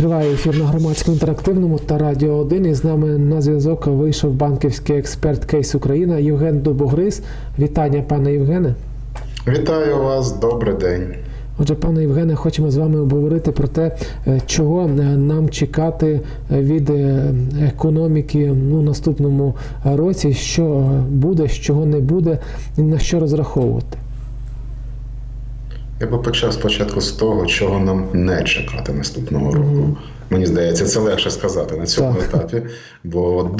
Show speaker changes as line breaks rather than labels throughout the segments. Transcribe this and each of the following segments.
Триває ефір на громадському інтерактивному та радіо 1. І з нами на зв'язок вийшов банківський експерт Кейс Україна Євген Дубогриз. Вітання, пане Євгене.
Вітаю вас, добрий день.
Отже, пане Євгене, хочемо з вами обговорити про те, е, чого е, нам чекати від е, економіки ну, наступному році, що буде, чого не буде, і на що розраховувати.
Я би почав спочатку з того, чого нам не чекати наступного року. Мені здається, це легше сказати на цьому
Так.
етапі, бо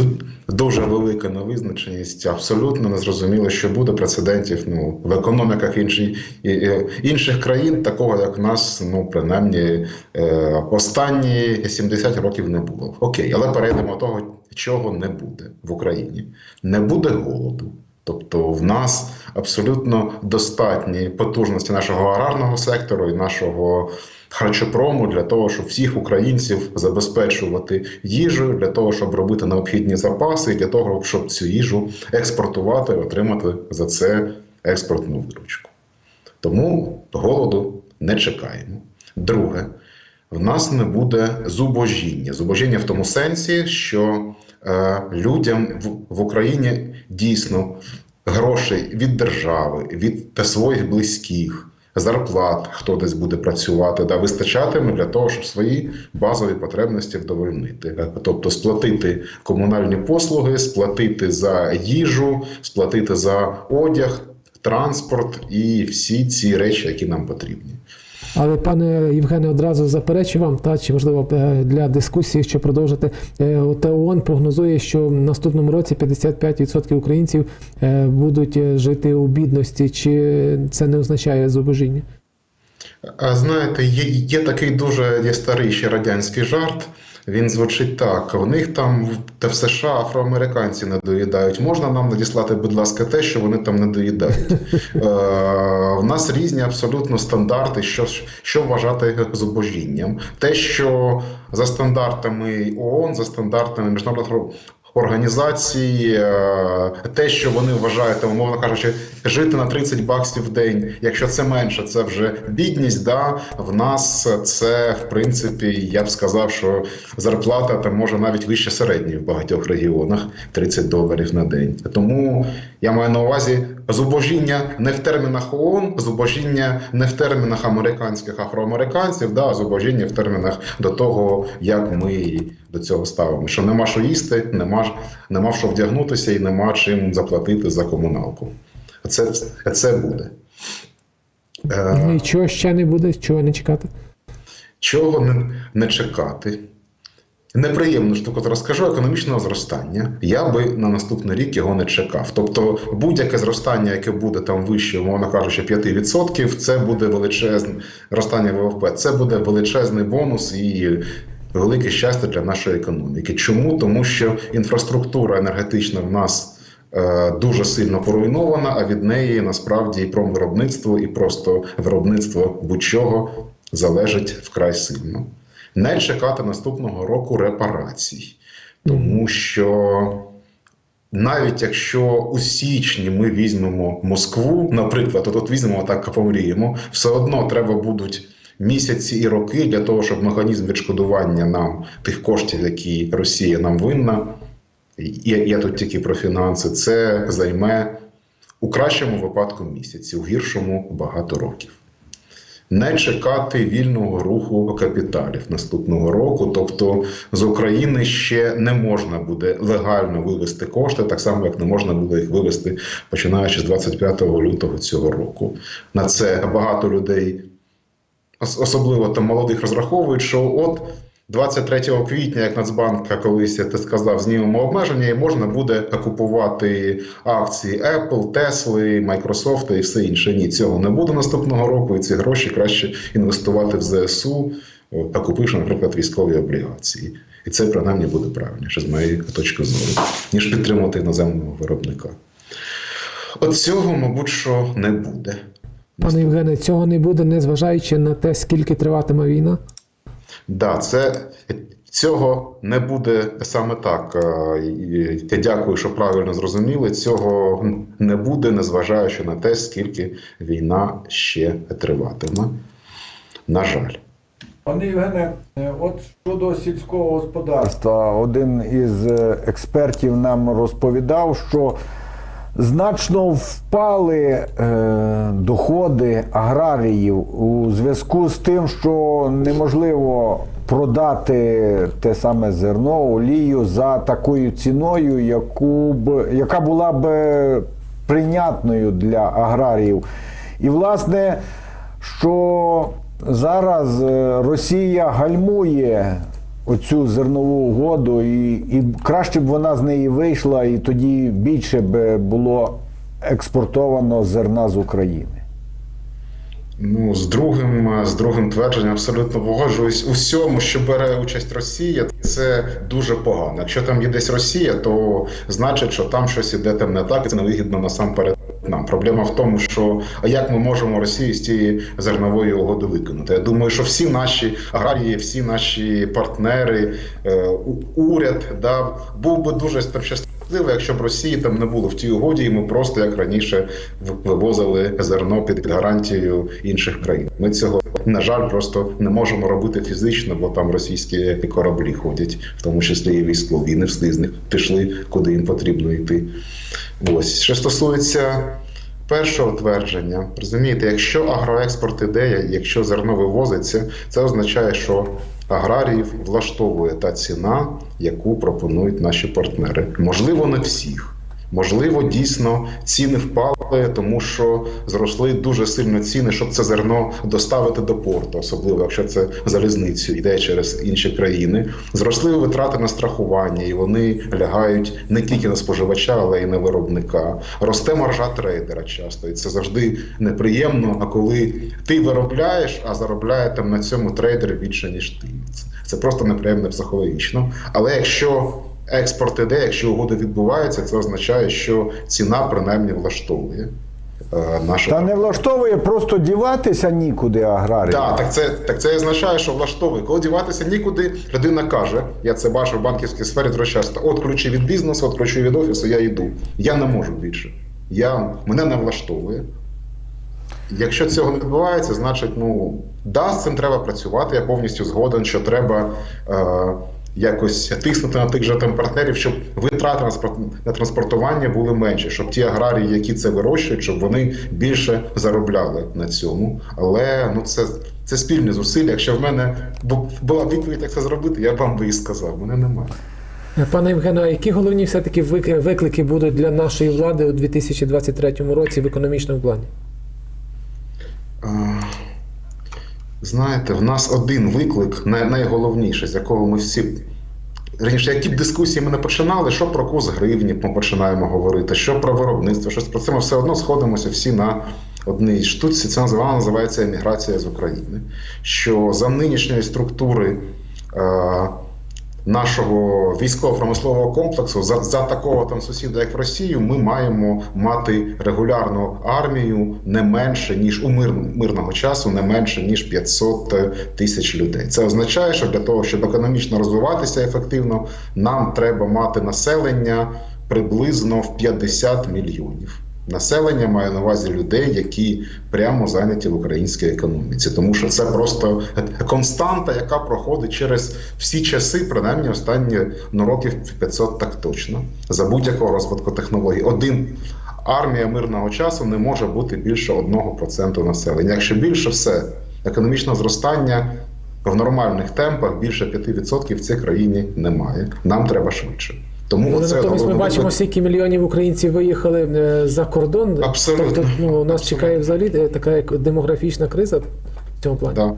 дуже велика невизначеність, абсолютно незрозуміло, що буде прецедентів ну, в економіках інші, і- і- інших країн, такого як нас, ну принаймні е, останні 70 років не було. Окей, але перейдемо до того, чого не буде в Україні. Не буде голоду. Тобто в нас абсолютно достатні потужності нашого аграрного сектору і нашого харчопрому для того, щоб всіх українців забезпечувати їжею, для того, щоб робити необхідні запаси, і для того, щоб цю їжу експортувати, отримати за це експортну виручку. Тому голоду не чекаємо. Друге, в нас не буде зубожіння. Зубожіння в тому сенсі, що е, людям в, в Україні дійсно грошей від держави, від своїх близьких, зарплат, хто десь буде працювати, да, вистачатиме для того, щоб свої базові потребності вдовольнити. Тобто сплатити комунальні послуги, сплатити за їжу, сплатити за одяг, транспорт і всі ці речі, які нам потрібні.
Але пане Євгене, одразу заперечу вам, та чи можливо е, для дискусії, що продовжити, Е, от ООН прогнозує, що в наступному році 55% українців е, будуть жити у бідності. Чи це не означає зубожіння?
Знаєте, є, є такий дуже є старий ще радянський жарт. Він звучить так: в них там та в США афроамериканці не доїдають. Можна нам надіслати, будь ласка, те, що вони там не доїдають. Е, в нас різні абсолютно стандарти, що, що вважати зубожінням. Те, що за стандартами ООН, за стандартами міжнародних організацій, е, те, що вони вважають, там, умовно кажучи, жити на 30 баксів в день. Якщо це менше, це вже бідність. Да? В нас це в принципі, я б сказав, що зарплата там може навіть вище середньої в багатьох регіонах 30 доларів на день. Тому я маю на увазі зубожіння не в термінах ООН, зубожіння не в термінах американських афроамериканців, да, а зубожіння в термінах до того, як ми до цього ставимо. Що нема що їсти, нема, нема що вдягнутися і нема чим заплатити за комуналку. Це, це буде. Е,
чого ще не буде, чого не чекати?
Чого не, не чекати? Неприємну штуку розкажу економічного зростання. Я би на наступний рік його не чекав. Тобто, будь-яке зростання, яке буде там вище, умовно кажучи, 5%, це буде величезне зростання ВВП. Це буде величезний бонус і велике щастя для нашої економіки. Чому? Тому що інфраструктура енергетична в нас. е, Дуже сильно поруйнована, а від неї насправді і промвиробництво, і просто виробництво будь-чого залежить вкрай сильно. Не чекати наступного року репарацій, тому що навіть якщо у січні ми візьмемо Москву, наприклад, от, от візьмемо так, помріємо, все одно треба будуть місяці і роки для того, щоб механізм відшкодування нам тих коштів, які Росія нам винна. Я, я тут тільки про фінанси, це займе у кращому випадку місяці, у гіршому багато років. Не чекати вільного руху капіталів наступного року. Тобто з України ще не можна буде легально вивести кошти, так само як не можна було їх вивести починаючи з 25 лютого цього року. На це багато людей, особливо там молодих, розраховують, що от 23 квітня, як Нацбанк колись я сказав, знімемо обмеження, і можна буде купувати акції Apple, Tesla, Microsoft і все інше. Ні, цього не буде наступного року, і ці гроші краще інвестувати в ЗСУ та купивши, наприклад, військові облігації. І це принаймні буде правильніше з моєї точки зору, ніж підтримувати іноземного виробника. От цього, мабуть, що не буде.
Пане Євгене, цього не буде, незважаючи на те, скільки триватиме війна.
Да, це цього не буде саме так. Е, Я дякую, що правильно зрозуміли. Цього не буде, незважаючи на те, скільки війна ще триватиме. На жаль.
Пане Євгене, е, от щодо сільського господарства.
Один із е, експертів нам розповідав, що значно впали е, доходи аграріїв у зв'язку з тим, що неможливо продати те саме зерно, олію за такою ціною, яку б, яка була б прийнятною для аграріїв. І, власне, що зараз е, Росія гальмує оцю зернову угоду, і, і краще б вона з неї вийшла, і тоді більше б було експортовано зерна з України.
Ну, з другим, з другим твердженням абсолютно погоджуюсь. Всьому, що бере участь Росія, це дуже погано. Якщо там є десь Росія, то значить, що там щось іде там не так, і це невигідно насамперед нам. Проблема в тому, що як ми можемо Росію з цієї зернової угоди викинути? Я думаю, що всі наші аграрії, всі наші партнери, е, уряд да, був би дуже там щасливий, якщо б Росії там не було в тій угоді, і ми просто як раніше вивозили зерно під, гарантією інших країн. Ми цього на жаль просто не можемо робити фізично, бо там російські кораблі ходять, в тому числі і військові, не всі з них пішли, куди їм потрібно йти. Ось що стосується першого твердження, розумієте, якщо агроекспорт іде, якщо зерно вивозиться, це означає, що аграріїв влаштовує та ціна, яку пропонують наші партнери. Можливо, не всіх. Можливо, дійсно ціни впали, тому що зросли дуже сильно ціни, щоб це зерно доставити до порту, особливо якщо це залізницю йде через інші країни. Зросли витрати на страхування, і вони лягають не тільки на споживача, але й на виробника. Росте маржа трейдера часто, і це завжди неприємно. А коли ти виробляєш, а заробляє там на цьому трейдер більше ніж ти. Це- просто неприємно психологічно. Але якщо експорт іде, якщо угоди відбуваються, це означає, що ціна принаймні влаштовує е, нашу
Та не влаштовує просто діватися нікуди аграріїв.
так, так це так це означає, що влаштовує. Коли діватися нікуди, людина каже: я це бачу в банківській сфері дуже часто. От ключі від бізнесу, от ключі від офісу, я йду. Я не можу більше. Я, мене не влаштовує. Якщо цього не відбувається, значить, ну да, з цим треба працювати. Я повністю згоден, що треба е, якось тиснути на тих же там партнерів, щоб витрати на транспортування були менші, щоб ті аграрії, які це вирощують, щоб вони більше заробляли на цьому. Але ну це, це спільні зусилля. Якщо в мене була відповідь, як це зробити, я б вам би і сказав. Мене немає.
Пане Євгене, а які головні все-таки виклики будуть для нашої влади у 2023 році в економічному плані?
Знаєте, в нас один виклик, найголовніше, з якого ми всі. Раніше, які б дискусії ми не починали, що про курс гривні ми починаємо говорити, що про виробництво, щось про це ми все одно сходимося всі на одній штуці. Це називає, називається еміграція з України. Що за нинішньої структури е, нашого військово-промислового комплексу, за, за такого там сусіда, як в Росію, ми маємо мати регулярну армію не менше ніж у мир, мирного часу, не менше ніж 500 тисяч людей. Це означає, що для того, щоб економічно розвиватися ефективно, нам треба мати населення приблизно в 50 мільйонів. Населення має на увазі людей, які прямо зайняті в українській економіці, тому що це просто константа, яка проходить через всі часи, принаймні останні ну, років 500 так точно, за будь-якого розвитку технологій. Один армія мирного часу не може бути більше 1% населення. Якщо більше все, економічне зростання в нормальних темпах більше 5% в цій країні немає. Нам треба швидше. Тому
Але
це
натомість ми бачимо, скільки мільйонів українців виїхали е, за кордон.
Абсолютно.
Тобто, ну, у нас
Абсолютно.
чекає взагалі е, така як демографічна криза в цьому плані.
Да.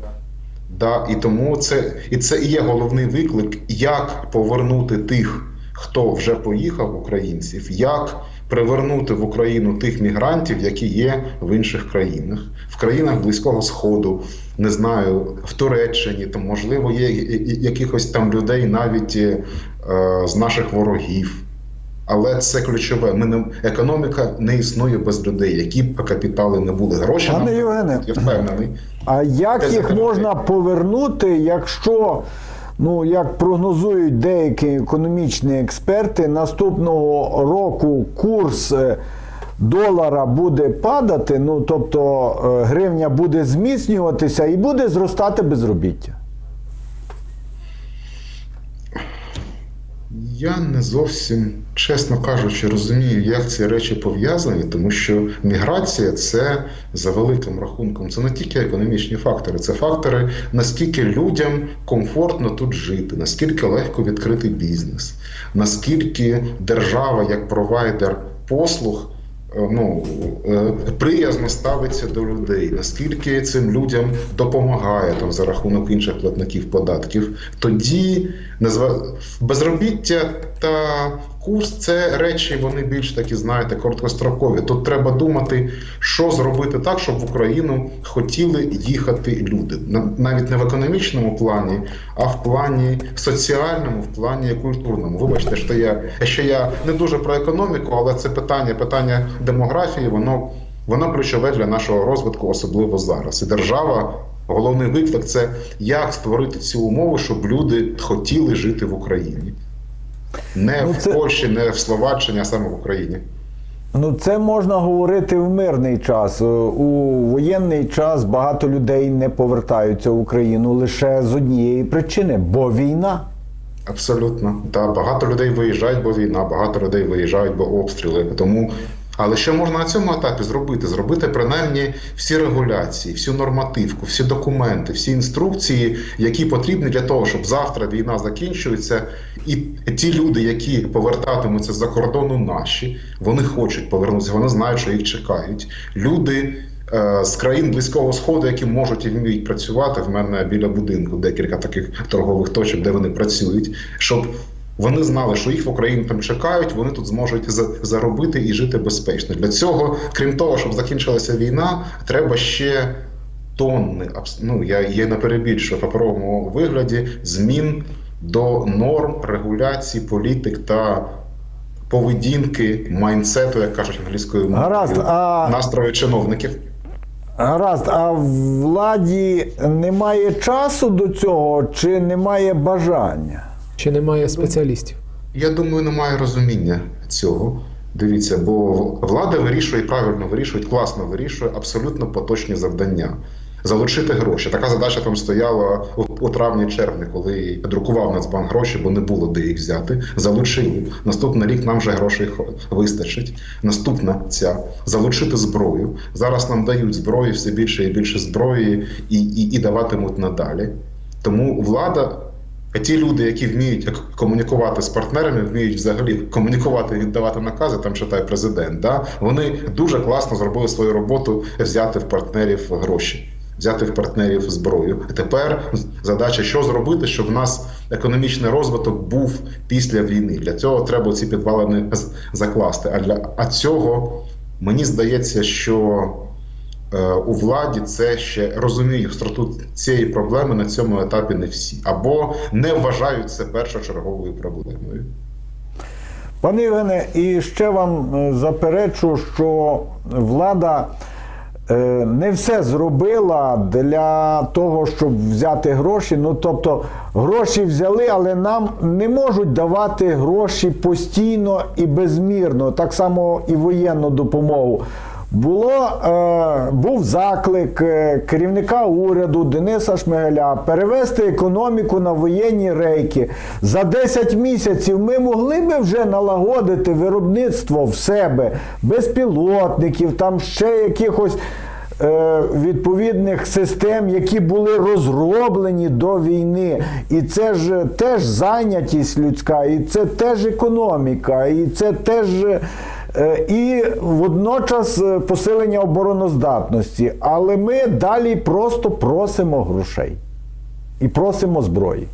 Да, і тому це і це і є головний виклик, як повернути тих, хто вже поїхав, українців, як привернути в Україну тих мігрантів, які є в інших країнах, в країнах Близького Сходу, не знаю, в Туреччині, там можливо є якихось там людей навіть е, з наших ворогів. Але це ключове. Ми не економіка не існує без людей, які б капітали не були. Гроші
Пане
нам
Євгене,
я впевнений.
А як їх можна повернути, якщо, ну як прогнозують деякі економічні експерти, наступного року курс е, долара буде падати, ну тобто е, гривня буде зміцнюватися і буде зростати безробіття?
Я не зовсім, чесно кажучи, розумію, як ці речі пов'язані, тому що міграція це за великим рахунком, це не тільки економічні фактори, це фактори, наскільки людям комфортно тут жити, наскільки легко відкрити бізнес, наскільки держава як провайдер послуг. Ну, е, приязно ставиться до людей, наскільки цим людям допомагає там за рахунок інших платників податків, тоді безробіття та курс це речі, вони більш такі, знаєте, короткострокові. Тут треба думати, що зробити так, щоб в Україну хотіли їхати люди. На- Навіть не в економічному плані, а в плані соціальному, в плані культурному. Вибачте, що я що я не дуже про економіку, але це питання, питання демографії, воно, воно ключове для нашого розвитку, особливо зараз. І держава. Головний виклик це як створити ці умови, щоб люди хотіли жити в Україні. Не
Ну, це-
в Польщі, не в Словаччині, а саме в Україні.
Ну, це можна говорити в мирний час. Е, У воєнний час багато людей не повертаються в Україну лише з однієї причини, бо війна.
Абсолютно. да. багато людей виїжджають, бо війна, багато людей виїжджають, бо обстріли. Тому. Але що можна на цьому етапі зробити? Зробити принаймні всі регуляції, всю нормативку, всі документи, всі інструкції, які потрібні для того, щоб завтра війна закінчується, і ті люди, які повертатимуться за кордону наші, вони хочуть повернутися, вони знають, що їх чекають. Люди е, з країн близького сходу, які можуть і вміють працювати. В мене біля будинку декілька таких торгових точок, де вони працюють, щоб вони знали, що їх в Україні там чекають, вони тут зможуть заробити і жити безпечно. Для цього, крім того, щоб закінчилася війна, треба ще тонни, ну я, не перебільшую в паперовому вигляді змін до норм регуляції, політик та поведінки, майнсету, як кажуть англійською мовою,
Гаразд, а-
настрою чиновників.
Гаразд, а владі немає часу до цього чи немає бажання?
Чи немає спеціалістів?
Я думаю, немає розуміння цього. Дивіться, бо влада вирішує правильно вирішує, класно вирішує абсолютно поточні завдання. Залучити гроші. Така задача там стояла у, травні-червні, коли друкував Нацбанк гроші, бо не було де їх взяти. Залучили. Наступний рік нам вже грошей вистачить. Наступна ця залучити зброю. Зараз нам дають зброю все більше і більше зброї, і, і, і даватимуть надалі. Тому влада ті люди, які вміють комунікувати з партнерами, вміють взагалі комунікувати і віддавати накази, там читає президент. Да? Вони дуже класно зробили свою роботу взяти в партнерів гроші, взяти в партнерів зброю. А тепер задача, що зробити, щоб в нас економічний розвиток був після війни. Для цього треба ці підвалини закласти. А для а цього мені здається, що у владі це ще розуміють гостроту цієї проблеми на цьому етапі не всі, або не вважають це першочерговою проблемою.
Пане Євгене, і ще вам е, заперечу, що влада е, не все зробила для того, щоб взяти гроші. Ну тобто гроші взяли, але нам не можуть давати гроші постійно і безмірно, так само і воєнну допомогу. Було, е, був заклик е, керівника уряду Дениса Шмигаля перевести економіку на воєнні рейки. За 10 місяців ми могли би вже налагодити виробництво в себе безпілотників, там ще якихось е, відповідних систем, які були розроблені до війни. І це ж теж зайнятість людська, і це теж економіка, і це теж. Е, І водночас е, посилення обороноздатності. Але ми далі просто просимо грошей і просимо зброї.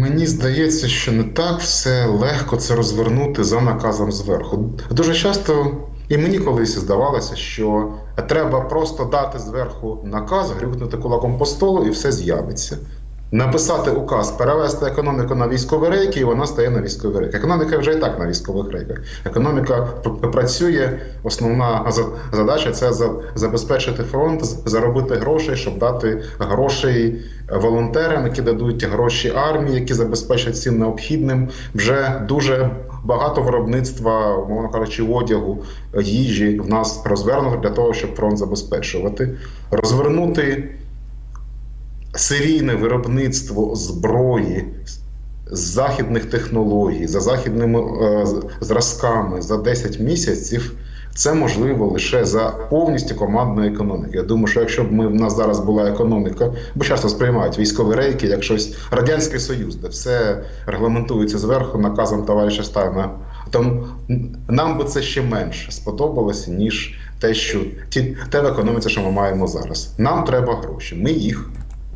Мені здається, що не так все легко це розвернути за наказом зверху. Дуже часто і мені колись здавалося, що треба просто дати зверху наказ, грюкнути кулаком по столу і все з'явиться. Написати указ, перевести економіку на військові рейки, і вона стає на військові рейки. Економіка вже і так на військових рейках. Економіка працює. Основна задача це забезпечити фронт, заробити грошей, щоб дати грошей волонтерам, які дадуть гроші армії, які забезпечать всім необхідним. Вже дуже багато виробництва, мовно кажучи, одягу, їжі в нас розвернуто для того, щоб фронт забезпечувати, розвернути серійне виробництво зброї з західних технологій, за західними е, зразками за 10 місяців. Це можливо лише за повністю командної економіки. Я думаю, що якщо б ми в нас зараз була економіка, бо часто сприймають військові рейки як щось радянський союз, де все регламентується зверху наказом товариша Сталіна, то нам би це ще менше сподобалося, ніж те, що ті те в економіці, що ми маємо зараз. Нам треба гроші. Ми їх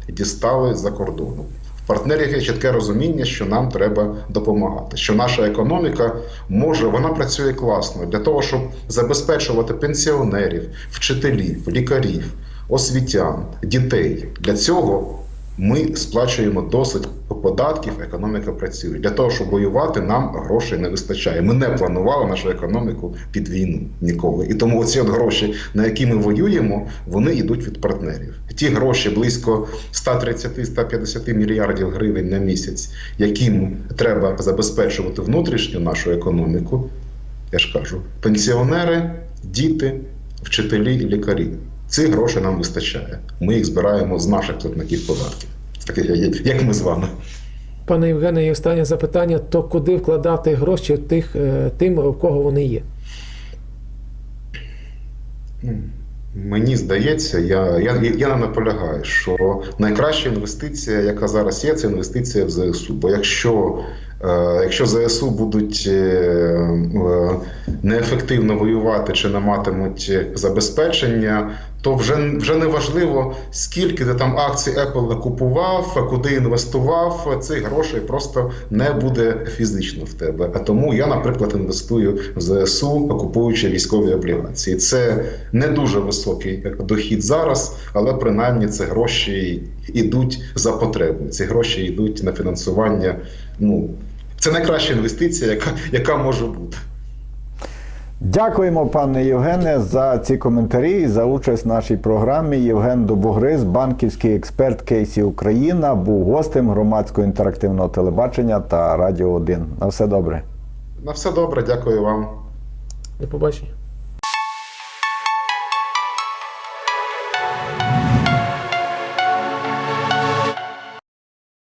дістали за кордону. В партнерів є чітке розуміння, що нам треба допомагати. Що наша економіка може, вона працює класно для того, щоб забезпечувати пенсіонерів, вчителів, лікарів, освітян, дітей. Для цього ми сплачуємо досить податків, економіка працює. Для того, щоб воювати, нам грошей не вистачає. Ми не планували нашу економіку під війну ніколи. І тому оці от гроші, на які ми воюємо, вони йдуть від партнерів. Ті гроші близько 130-150 мільярдів гривень на місяць, яким треба забезпечувати внутрішню нашу економіку. Я ж кажу, пенсіонери, діти, вчителі лікарі. Цих грошей нам вистачає. Ми їх збираємо з наших платників податків, так як- як ми з вами.
Пане Євгене, і останнє запитання: то куди вкладати гроші тих, е, тим, у кого вони є?
Ну, Мені здається, я, я, я не наполягаю, що найкраща інвестиція, яка зараз є, це інвестиція в ЗСУ. Бо якщо, е, якщо ЗСУ будуть е, е, неефективно воювати чи не матимуть забезпечення, то вже, вже не важливо, скільки ти там акцій Apple купував, куди інвестував, цих грошей просто не буде фізично в тебе. А тому я, наприклад, інвестую в ЗСУ, купуючи військові облігації. Це не дуже високий дохід зараз, але принаймні це гроші йдуть за потребою. Ці гроші йдуть на фінансування. Ну це найкраща інвестиція, яка, яка може бути.
Дякуємо, пане Євгене, за ці коментарі і за участь в нашій програмі. Євген Добогриз, банківський експерт Кейсі Україна, був гостем громадського інтерактивного телебачення та Радіо 1. На все добре.
На все добре, дякую вам.
До побачення.